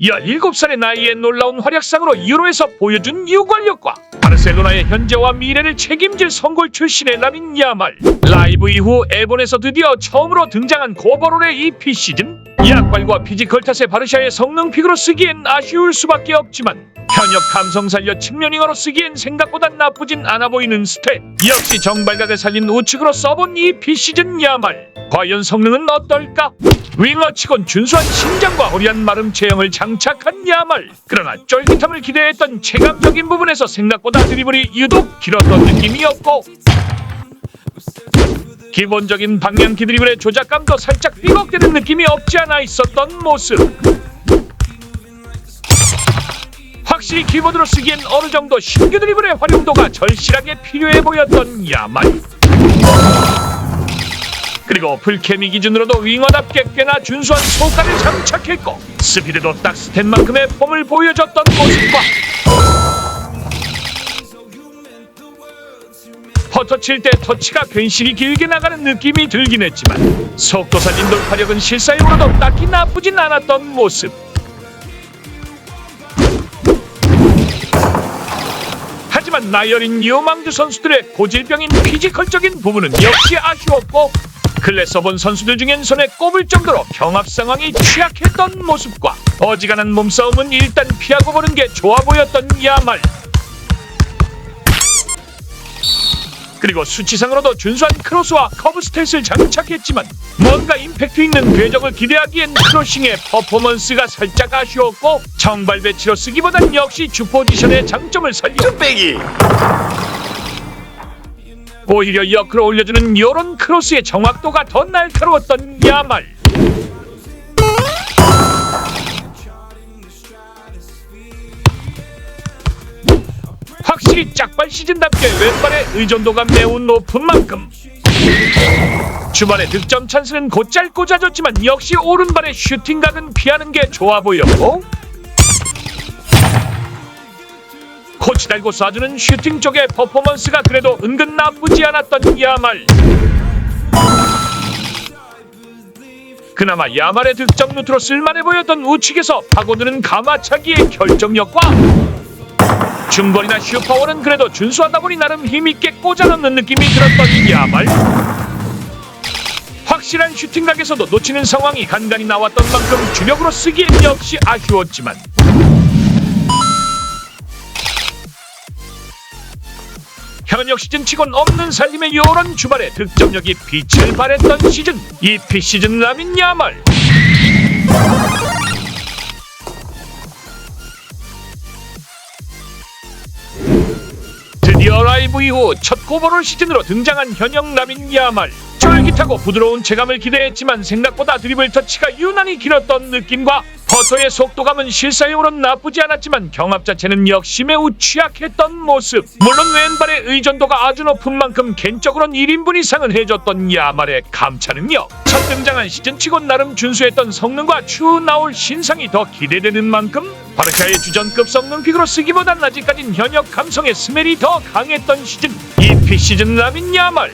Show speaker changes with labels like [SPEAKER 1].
[SPEAKER 1] 17살의 나이에 놀라운 활약상으로 유로에서 보여준 유관력과 바르셀로나의 현재와 미래를 책임질 성골 출신의 라민 야말. 라이브 이후 에본에서 드디어 처음으로 등장한 고버롤의 이 피시즌. 약발과 피지컬 탓에 바르샤의 성능 픽으로 쓰기엔 아쉬울 수밖에 없지만 현역 감성 살려 측면윙어로 쓰기엔 생각보다 나쁘진 않아 보이는 스탯 역시 정발각을 살린 우측으로 써본 이 피시즌 야말. 과연 성능은 어떨까? 윙어치곤 준수한 신장과 호리한 마름 체형을 장착한 야말. 그러나 쫄깃함을 기대했던 체감적인 부분에서 생각보다 드리블이 유독 길었던 느낌이었고 기본적인 방향키 드리블의 조작감도 살짝 삐걱대는 느낌이 없지 않아 있었던 모습 확실히 키보드로 쓰기엔 어느 정도 신규 드리블의 활용도가 절실하게 필요해 보였던 야말 그리고 풀케미 기준으로도 윙어답게 꽤나 준수한 소가를 장착했고 스피드도 딱 스탯만큼의 폼을 보여줬던 모습과 퍼터 칠 때 터치가 괜시리 길게 나가는 느낌이 들긴 했지만 속도 살린 돌파력은 실사용으로도 딱히 나쁘진 않았던 모습 나열인 요망주 선수들의 고질병인 피지컬적인 부분은 역시 아쉬웠고 근래 써본 선수들 중엔 손에 꼽을 정도로 경합 상황이 취약했던 모습과 어지간한 몸싸움은 일단 피하고 보는 게 좋아 보였던 야말 그리고 수치상으로도 준수한 크로스와 커브 스탯을 장착했지만 뭔가 임팩트 있는 궤적을 기대하기엔 크로싱의 퍼포먼스가 살짝 아쉬웠고 정발 배치로 쓰기보단 역시 주 포지션의 장점을 살려
[SPEAKER 2] 빼기
[SPEAKER 1] 오히려 역으로 올려주는 요런 크로스의 정확도가 더 날카로웠던 야말 확실히 짝발 시즌답게 왼발의 의존도가 매우 높은 만큼. 주말에 득점 찬스는 곧잘 꽂아줬지만 역시 오른발의 슈팅각은 피하는 게 좋아 보였고 코치 달고 쏴주는 슈팅 쪽의 퍼포먼스가 그래도 은근 나쁘지 않았던 야말. 그나마 야말의 득점 루트로 쓸만해 보였던 우측에서 파고드는 가마차기의 결정력과 중거리나 슈퍼원은 그래도 준수하다 보니 나름 힘있게 꽂아넣는 느낌이 들었던 야말. 확실한 슈팅각에서도 놓치는 상황이 간간히 나왔던 만큼 주력으로 쓰기엔 역시 아쉬웠지만. 현역 시즌 치곤 없는 살림의 요런 주말에 득점력이 빛을 발했던 시즌 이 피시즌 라민 야말 라이브 이후 첫 고버롤 시즌으로 등장한 현역 라민 야말. 쫄깃하고 부드러운 체감을 기대했지만 생각보다 드리블 터치가 유난히 길었던 느낌과 퍼터의 속도감은 실사용으로는 나쁘지 않았지만 경합 자체는 역시 매우 취약했던 모습. 물론 왼발의 의존도가 아주 높은 만큼 개인적으로는 1인분 이상은 해줬던 야말의 감차는요. 첫 등장한 시즌치곤 나름 준수했던 성능과 추후 나올 신상이 더 기대되는 만큼 바르샤의 주전급 성능 픽으로 쓰기보단 아직까진 현역 감성의 스멜이 더 강했던 시즌. 이 피시즌 라민 야말